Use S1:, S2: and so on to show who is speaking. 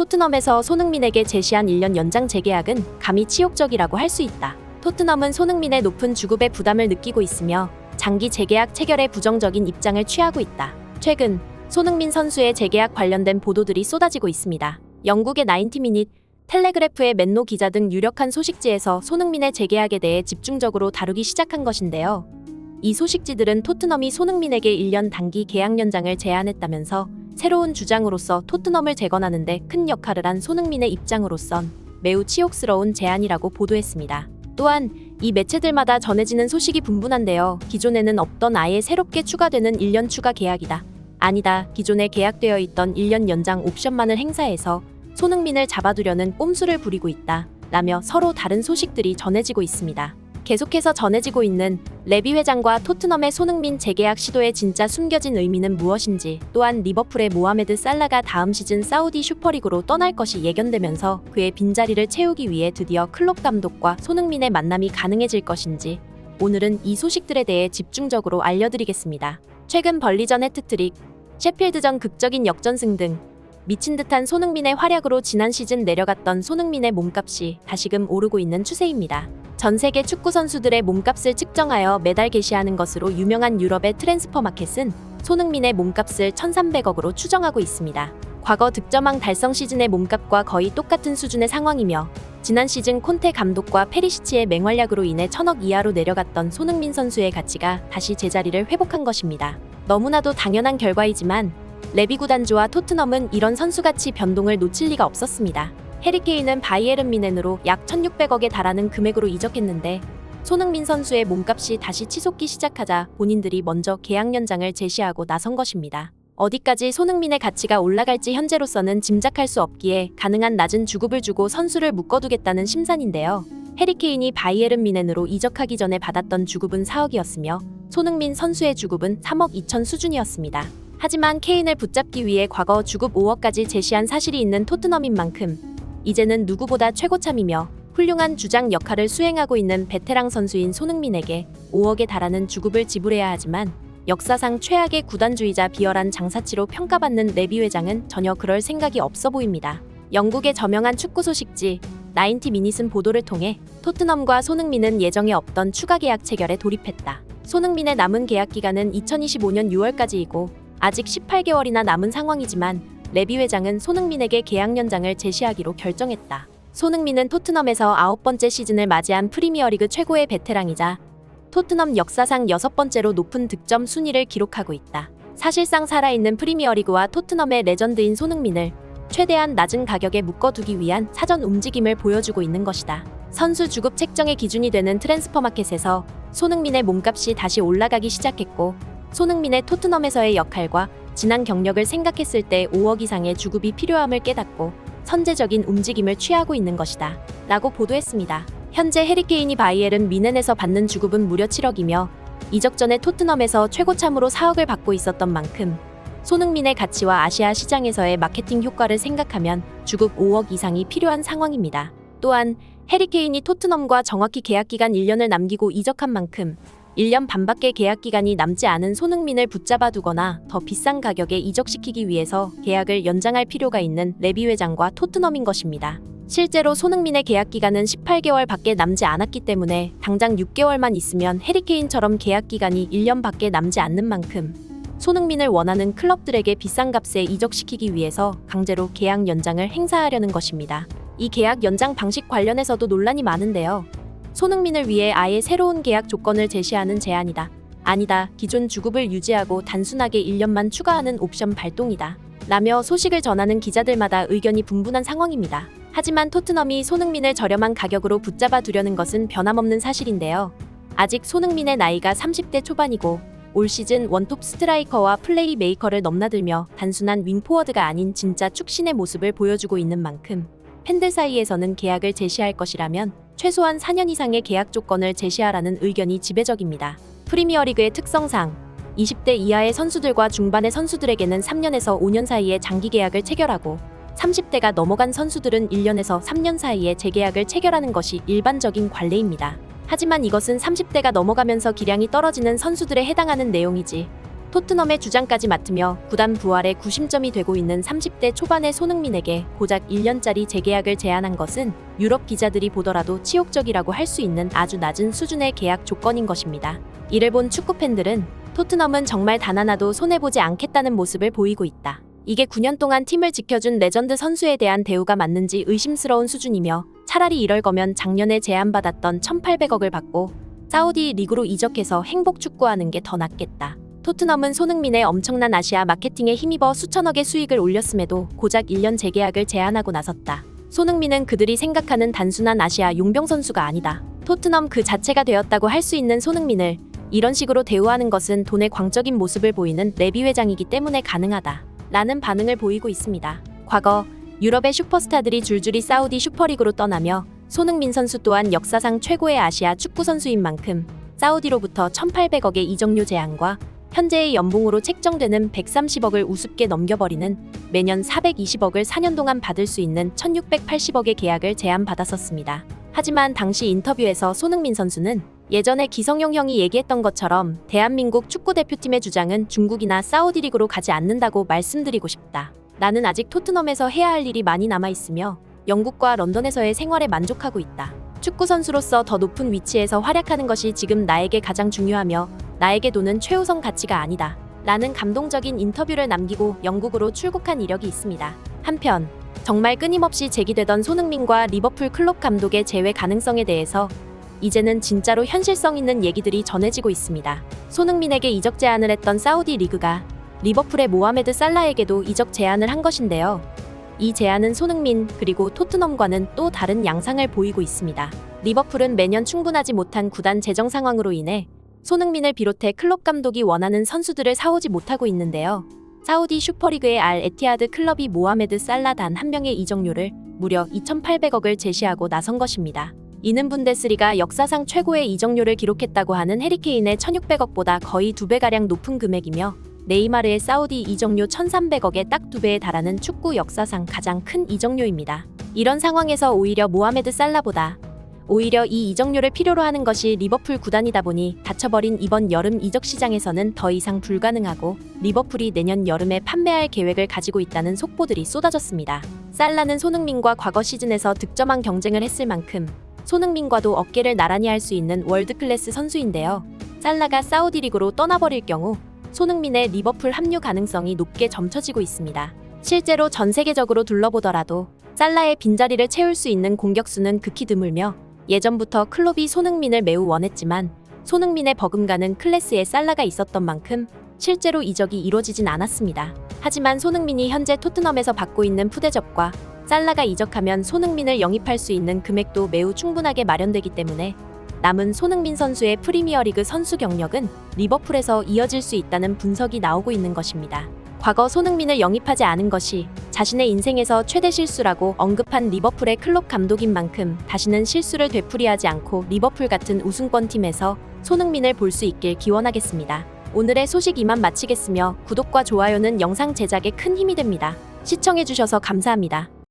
S1: 토트넘에서 손흥민에게 제시한 1년 연장 재계약은 감히 치욕적이라고 할 수 있다. 토트넘은 손흥민의 높은 주급의 부담을 느끼고 있으며 장기 재계약 체결에 부정적인 입장을 취하고 있다. 최근 손흥민 선수의 재계약 관련된 보도들이 쏟아지고 있습니다. 영국의 90미닛, 텔레그래프의 맨노 기자 등 유력한 소식지에서 손흥민의 재계약에 대해 집중적으로 다루기 시작한 것인데요. 이 소식지들은 토트넘이 손흥민에게 1년 단기 계약 연장을 제안했다면서 새로운 주장으로서 토트넘을 재건하는데 큰 역할을 한 손흥민의 입장으로선 매우 치욕스러운 제안이라고 보도했습니다. 또한 이 매체들마다 전해지는 소식이 분분한데요. 기존에는 없던 아예 새롭게 추가되는 1년 추가 계약이다. 아니다. 기존에 계약되어 있던 1년 연장 옵션만을 행사해서 손흥민을 잡아두려는 꼼수를 부리고 있다. 라며 서로 다른 소식들이 전해지고 있습니다. 계속해서 전해지고 있는 레비 회장과 토트넘의 손흥민 재계약 시도의 진짜 숨겨진 의미는 무엇인지 또한 리버풀의 모하메드 살라가 다음 시즌 사우디 슈퍼리그로 떠날 것이 예견되면서 그의 빈자리를 채우기 위해 드디어 클롭 감독과 손흥민의 만남이 가능해질 것인지 오늘은 이 소식들에 대해 집중적으로 알려드리겠습니다. 최근 벌리전 해트트릭, 셰필드전 극적인 역전승 등 미친 듯한 손흥민의 활약으로 지난 시즌 내려갔던 손흥민의 몸값이 다시금 오르고 있는 추세입니다. 전 세계 축구 선수들의 몸값을 측정하여 매달 게시하는 것으로 유명한 유럽의 트랜스퍼 마켓은 손흥민의 몸값을 1,300억으로 추정하고 있습니다. 과거 득점왕 달성 시즌의 몸값과 거의 똑같은 수준의 상황이며 지난 시즌 콘테 감독과 페리시치의 맹활약으로 인해 천억 이하로 내려갔던 손흥민 선수의 가치가 다시 제자리를 회복한 것입니다. 너무나도 당연한 결과이지만 레비 구단주와 토트넘은 이런 선수 가치 변동을 놓칠 리가 없었습니다. 해리케인은 바이에른 미넨으로 약 1,600억에 달하는 금액으로 이적했는데 손흥민 선수의 몸값이 다시 치솟기 시작하자 본인들이 먼저 계약 연장을 제시하고 나선 것입니다. 어디까지 손흥민의 가치가 올라갈지 현재로서는 짐작할 수 없기에 가능한 낮은 주급을 주고 선수를 묶어두겠다는 심산인데요. 해리케인이 바이에른 미넨으로 이적하기 전에 받았던 주급은 4억이었으며 손흥민 선수의 주급은 3억 2천 수준이었습니다. 하지만 케인을 붙잡기 위해 과거 주급 5억까지 제시한 사실이 있는 토트넘인 만큼 이제는 누구보다 최고참이며 훌륭한 주장 역할을 수행하고 있는 베테랑 선수인 손흥민에게 5억에 달하는 주급을 지불해야 하지만 역사상 최악의 구단주의자 비열한 장사치로 평가받는 레비 회장은 전혀 그럴 생각이 없어 보입니다. 영국의 저명한 축구 소식지 나인티 미닛은 보도를 통해 토트넘과 손흥민은 예정에 없던 추가 계약 체결에 돌입했다. 손흥민의 남은 계약 기간은 2025년 6월까지이고 아직 18개월이나 남은 상황이지만 레비 회장은 손흥민에게 계약 연장을 제시하기로 결정했다. 손흥민은 토트넘에서 아홉 번째 시즌을 맞이한 프리미어리그 최고의 베테랑이자 토트넘 역사상 여섯 번째로 높은 득점 순위를 기록하고 있다. 사실상 살아있는 프리미어리그와 토트넘의 레전드인 손흥민을 최대한 낮은 가격에 묶어두기 위한 사전 움직임을 보여주고 있는 것이다. 선수 주급 책정의 기준이 되는 트랜스퍼 마켓에서 손흥민의 몸값이 다시 올라가기 시작했고 손흥민의 토트넘에서의 역할과 지난 경력을 생각했을 때 5억 이상의 주급이 필요함을 깨닫고 선제적인 움직임을 취하고 있는 것이다. 라고 보도했습니다. 현재 해리케인이 바이에른 미넨에서 받는 주급은 무려 7억이며 이적 전에 토트넘에서 최고참으로 4억을 받고 있었던 만큼 손흥민의 가치와 아시아 시장에서의 마케팅 효과를 생각하면 주급 5억 이상이 필요한 상황입니다. 또한 해리케인이 토트넘과 정확히 계약 기간 1년을 남기고 이적한 만큼 1년 반밖에 계약 기간이 남지 않은 손흥민을 붙잡아 두거나 더 비싼 가격에 이적시키기 위해서 계약을 연장할 필요가 있는 레비 회장과 토트넘인 것입니다. 실제로 손흥민의 계약 기간은 18개월밖에 남지 않았기 때문에 당장 6개월만 있으면 해리케인처럼 계약 기간이 1년밖에 남지 않는 만큼 손흥민을 원하는 클럽들에게 비싼 값에 이적시키기 위해서 강제로 계약 연장을 행사하려는 것입니다. 이 계약 연장 방식 관련해서도 논란이 많은데요. 손흥민을 위해 아예 새로운 계약 조건을 제시하는 제안이다. 아니다. 기존 주급을 유지하고 단순하게 1년만 추가하는 옵션 발동이다. 라며 소식을 전하는 기자들마다 의견이 분분한 상황입니다. 하지만 토트넘이 손흥민을 저렴한 가격으로 붙잡아 두려는 것은 변함없는 사실인데요. 아직 손흥민의 나이가 30대 초반이고 올 시즌 원톱 스트라이커와 플레이 메이커를 넘나들며 단순한 윙포워드가 아닌 진짜 축신의 모습을 보여주고 있는 만큼 팬들 사이에서는 계약을 제시할 것이라면 최소한 4년 이상의 계약 조건을 제시하라는 의견이 지배적입니다. 프리미어리그의 특성상 20대 이하의 선수들과 중반의 선수들에게는 3년에서 5년 사이에 장기 계약을 체결하고 30대가 넘어간 선수들은 1년에서 3년 사이에 재계약을 체결하는 것이 일반적인 관례입니다. 하지만 이것은 30대가 넘어가면서 기량이 떨어지는 선수들에 해당하는 내용이지 토트넘의 주장까지 맡으며 구단 부활의 구심점이 되고 있는 30대 초반의 손흥민에게 고작 1년짜리 재계약을 제안한 것은 유럽 기자들이 보더라도 치욕적이라고 할 수 있는 아주 낮은 수준의 계약 조건인 것입니다. 이를 본 축구 팬들은 토트넘은 정말 단 하나도 손해보지 않겠다는 모습을 보이고 있다. 이게 9년 동안 팀을 지켜준 레전드 선수에 대한 대우가 맞는지 의심스러운 수준이며 차라리 이럴 거면 작년에 제안받았던 1,800억을 받고 사우디 리그로 이적해서 행복 축구하는 게 더 낫겠다. 토트넘은 손흥민의 엄청난 아시아 마케팅에 힘입어 수천억의 수익을 올렸음에도 고작 1년 재계약을 제안하고 나섰다. 손흥민은 그들이 생각하는 단순한 아시아 용병 선수가 아니다. 토트넘 그 자체가 되었다고 할 수 있는 손흥민을 이런 식으로 대우하는 것은 돈의 광적인 모습을 보이는 레비 회장이기 때문에 가능하다. 라는 반응을 보이고 있습니다. 과거 유럽의 슈퍼스타들이 줄줄이 사우디 슈퍼리그로 떠나며 손흥민 선수 또한 역사상 최고의 아시아 축구 선수인 만큼 사우디로부터 1,800억의 이적료 제한과 현재의 연봉으로 책정되는 130억을 우습게 넘겨버리는 매년 420억을 4년 동안 받을 수 있는 1,680억의 계약을 제안받았었습니다. 하지만 당시 인터뷰에서 손흥민 선수는 예전에 기성용 형이 얘기했던 것처럼 대한민국 축구대표팀의 주장은 중국이나 사우디 리그로 가지 않는다고 말씀드리고 싶다. 나는 아직 토트넘에서 해야 할 일이 많이 남아 있으며 영국과 런던에서의 생활에 만족하고 있다. 축구 선수로서 더 높은 위치에서 활약하는 것이 지금 나에게 가장 중요하며 나에게 돈은 최우선 가치가 아니다. 라는 감동적인 인터뷰를 남기고 영국으로 출국한 이력이 있습니다. 한편 정말 끊임없이 제기되던 손흥민과 리버풀 클럽 감독의 재회 가능성에 대해서 이제는 진짜로 현실성 있는 얘기들이 전해지고 있습니다. 손흥민에게 이적 제안을 했던 사우디 리그가 리버풀의 모하메드 살라에게도 이적 제안을 한 것인데요. 이 제안은 손흥민 그리고 토트넘과는 또 다른 양상을 보이고 있습니다. 리버풀은 매년 충분하지 못한 구단 재정 상황으로 인해 손흥민을 비롯해 클럽 감독이 원하는 선수들을 사오지 못하고 있는데요. 사우디 슈퍼리그의 알 에티하드 클럽이 모하메드 살라 단 한 명의 이적료를 무려 2,800억을 제시하고 나선 것입니다. 이는 분데스리가 역사상 최고의 이적료를 기록했다고 하는 해리케인의 1,600억보다 거의 두 배가량 높은 금액이며 네이마르의 사우디 이적료 1,300억에 딱 두 배에 달하는 축구 역사상 가장 큰 이적료입니다. 이런 상황에서 오히려 모하메드 살라보다 오히려 이 이적료를 필요로 하는 것이 리버풀 구단이다 보니 닫혀버린 이번 여름 이적 시장에서는 더 이상 불가능하고 리버풀이 내년 여름에 판매할 계획을 가지고 있다는 속보들이 쏟아졌습니다. 살라는 손흥민과 과거 시즌에서 득점한 경쟁을 했을 만큼 손흥민과도 어깨를 나란히 할 수 있는 월드 클래스 선수인데요. 살라가 사우디 리그로 떠나버릴 경우 손흥민의 리버풀 합류 가능성이 높게 점쳐지고 있습니다. 실제로 전 세계적으로 둘러보더라도 살라의 빈자리를 채울 수 있는 공격수는 극히 드물며 예전부터 클롭이 손흥민을 매우 원했지만 손흥민의 버금가는 클래스에 살라가 있었던 만큼 실제로 이적이 이루어지진 않았습니다. 하지만 손흥민이 현재 토트넘에서 받고 있는 푸대접과 살라가 이적하면 손흥민을 영입할 수 있는 금액도 매우 충분하게 마련되기 때문에 남은 손흥민 선수의 프리미어리그 선수 경력은 리버풀에서 이어질 수 있다는 분석이 나오고 있는 것입니다. 과거 손흥민을 영입하지 않은 것이 자신의 인생에서 최대 실수라고 언급한 리버풀의 클럽 감독인 만큼 다시는 실수를 되풀이하지 않고 리버풀 같은 우승권 팀에서 손흥민을 볼 수 있길 기원하겠습니다. 오늘의 소식 이만 마치겠으며 구독과 좋아요는 영상 제작에 큰 힘이 됩니다. 시청해주셔서 감사합니다.